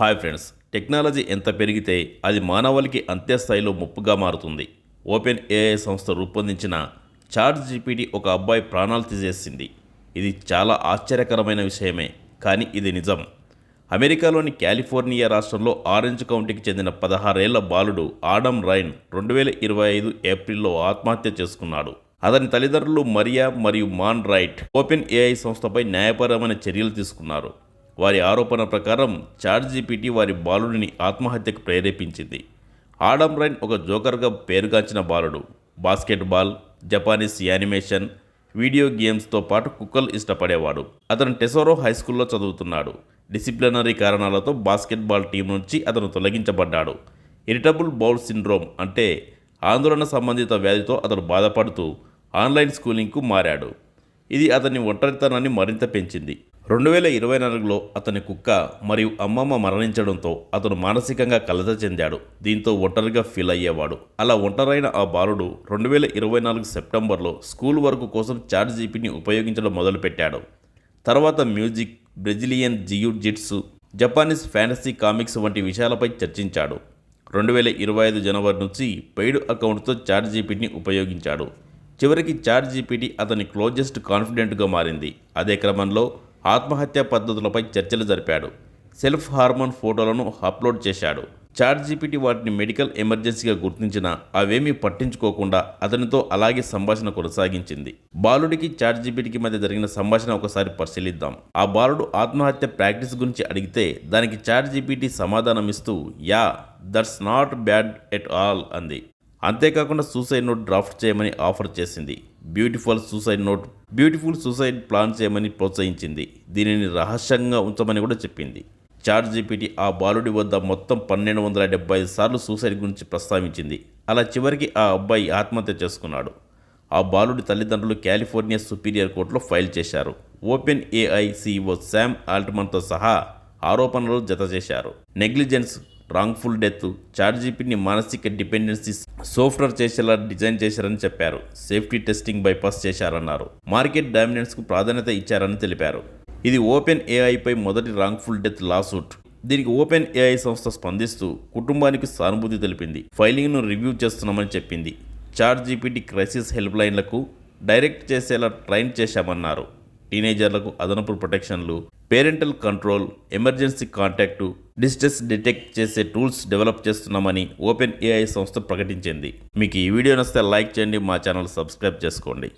Hi friends technology ఎంత పెరిగితే అది మానవులకి అంతే స్థాయిలో ముప్పుగా మారుతుంది. ఓపెన్ ఏఐ సంస్థ రూపొందించిన చాట్ జీపీటీ ఒక అబ్బాయి ప్రాణాలు తీసేసింది. ఇది చాలా ఆశ్చర్యకరమైన విషయమే కానీ ఇది నిజం. అమెరికాలోని కాలిఫోర్నియా రాష్ట్రంలో ఆరెంజ్ కౌంటీకి చెందిన పదహారేళ్ళ బాలుడు ఆడమ్ రైన్ రెండు వేల ఇరవై ఐదు ఏప్రిల్లో ఆత్మహత్య చేసుకున్నాడు. అతని తల్లిదండ్రులు మరియా మరియు మాన్ రైట్ ఓపెన్ ఏఐ సంస్థపై న్యాయపరమైన చర్యలు తీసుకున్నారు. వారి ఆరోపణ ప్రకారం చార్జీపీటీ వారి బాలుడిని ఆత్మహత్యకు ప్రేరేపించింది. ఆడమ్ రైన్ ఒక జోకర్గా పేరుగాంచిన బాలుడు. బాస్కెట్బాల్ జపానీస్ యానిమేషన్ వీడియో గేమ్స్తో పాటు కుక్కలు ఇష్టపడేవాడు. అతను టెసోరో హై స్కూల్లో చదువుతున్నాడు. డిసిప్లినరీ కారణాలతో బాస్కెట్బాల్ టీం నుంచి అతను తొలగించబడ్డాడు. ఇరిటబుల్ బౌల్ సిండ్రోమ్ అంటే ఆందోళన సంబంధిత వ్యాధితో అతను బాధపడుతూ ఆన్లైన్ స్కూలింగ్కు మారాడు. ఇది అతని ఒంటరితనాన్ని మరింత పెంచింది. రెండు వేల ఇరవై నాలుగులో అతని కుక్క మరియు అమ్మమ్మ మరణించడంతో అతను మానసికంగా కలత చెందాడు. దీంతో ఒంటరిగా ఫీల్ అయ్యేవాడు. అలా ఒంటరైన ఆ బాలుడు రెండు వేల ఇరవై నాలుగు సెప్టెంబర్లో స్కూల్ వర్క్ కోసం చాట్ జీపీని ఉపయోగించడం మొదలుపెట్టాడు. తర్వాత music Brazilian jiu jitsu Japanese fantasy comics వంటి విషయాలపై చర్చించాడు. రెండు వేల ఇరవై ఐదు జనవరి నుంచి పెయిడ్ అకౌంట్తో చాట్ జీపీటీని ఉపయోగించాడు. చివరికి చాట్ జీపీటీ అతని క్లోజెస్ట్ కాన్ఫిడెంట్గా మారింది. అదే క్రమంలో ఆత్మహత్య పద్ధతులపై చర్చలు జరిపాడు. సెల్ఫ్ హార్మోన్ ఫోటోలను అప్లోడ్ చేశాడు. చాట్ జీపీటీ వాటిని మెడికల్ ఎమర్జెన్సీగా గుర్తించిన అవేమీ పట్టించుకోకుండా అతనితో అలాగే సంభాషణ కొనసాగించింది. బాలుడికి చాట్ జీపీటీకి మధ్య జరిగిన సంభాషణ ఒకసారి పరిశీలిద్దాం. ఆ బాలుడు ఆత్మహత్య ప్రాక్టీస్ గురించి అడిగితే దానికి చాట్ జీపీటీ సమాధానం ఇస్తూ yeah that's not bad at all అంది. అంతేకాకుండా సూసైడ్ నోట్ డ్రాఫ్ట్ చేయమని ఆఫర్ చేసింది. Beautiful suicide note beautiful suicide plan చేయమని ప్రోత్సహించింది. దీనిని రహస్యంగా ఉంచమని కూడా చెప్పింది. చాట్ జీపీటీ ఆ బాలుడి వద్ద మొత్తం పన్నెండు వందల డెబ్బై ఐదు సార్లు సూసైడ్ గురించి ప్రస్తావించింది. అలా చివరికి ఆ అబ్బాయి ఆత్మహత్య చేసుకున్నాడు. ఆ బాలుడి తల్లిదండ్రులు కాలిఫోర్నియా సుపీరియర్ కోర్టులో ఫైల్ చేశారు. ఓపెన్ ఏఐ సీఈఓ శామ్ ఆల్ట్మన్తో సహా ఆరోపణలు జత చేశారు నెగ్లిజెన్స్ రాంగ్ఫుల్ డెత్ చాట్ జీపీని మానసిక డిపెండెన్సీ సాఫ్ట్వేర్ చేసేలా డిజైన్ చేశారని చెప్పారు. సేఫ్టీ టెస్టింగ్ బైపాస్ చేశారన్నారు. మార్కెట్ డామినెన్స్కు ప్రాధాన్యత ఇచ్చారని తెలిపారు. ఇది ఓపెన్ ఏఐపై మొదటి రాంగ్ఫుల్ డెత్ లాసూట్ దీనికి ఓపెన్ ఏఐ సంస్థ స్పందిస్తూ కుటుంబానికి సానుభూతి తెలిపింది. ఫైలింగ్ను రివ్యూ చేస్తున్నామని చెప్పింది. చాట్ జీపీటీ క్రైసిస్ హెల్ప్ లైన్లకు డైరెక్ట్ చేసేలా ట్రైన్ చేశామన్నారు. టీనేజర్లకు అదనపు ప్రొటెక్షన్లు parental control emergency contact distress detect చేసే టూల్స్ డెవలప్ చేస్తున్నామని ఓపెన్ ఏఐ సంస్థ ప్రకటించింది. మీకు ఈ వీడియో నచ్చితే లైక్ చేయండి మా ఛానల్ సబ్స్క్రైబ్ చేసుకోండి.